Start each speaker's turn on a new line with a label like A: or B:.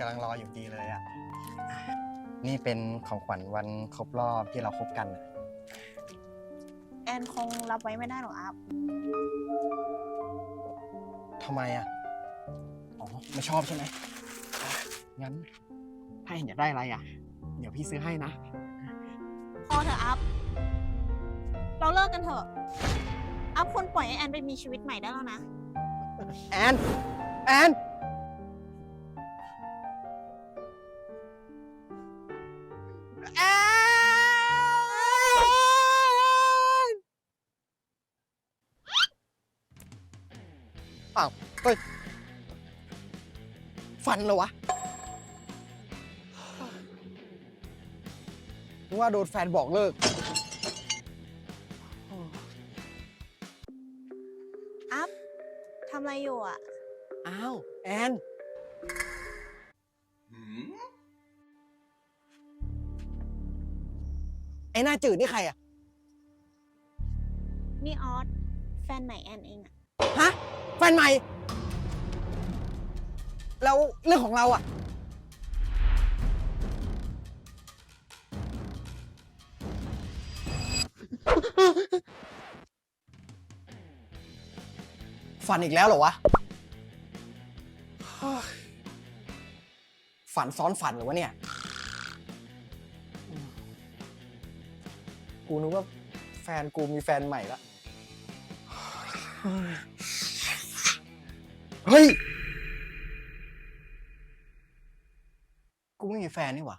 A: กำลังรออยู่ดีเลยอะ นี่เป็นของขวัญวันครบรอบที่เราคบกันน่ะ
B: แอนคงรับไว้ไม่ได้หรอกอัพ
A: ทำไมอะ อ๋อ ไม่ชอบใช่ไหมอะงั้น ถ้าเห็นอยากได้อะไรอะ เดี๋ยวพี่ซื้อให้นะ
B: พอเถอะอัพ เราเลิกกันเถอะ อัพควรปล่อยให้แอนไปมีชีวิตใหม่ได้แล้วนะ
A: แอน แอน อ้าวเฮ้ยฟันเหรอวะนึกว่าโดนแฟนบอกเลิก
B: อัพทำอะไรอยู่อะ
A: อ้าว แอน ไอ้หน้าจืดนี่ใครอะ
B: นี่ออสแฟนใหม่แอนเองอะ
A: ฮะ แฟนใหม่ แล้วเรื่องของเราอะฝันอีกแล้วเหรอวะ ฝันซ้อนฝันเหรอวะเนี่ย กูนึกว่าแฟนกูมีแฟนใหม่ละ เฮ้ย กูไม่มีแฟนนี่หว่า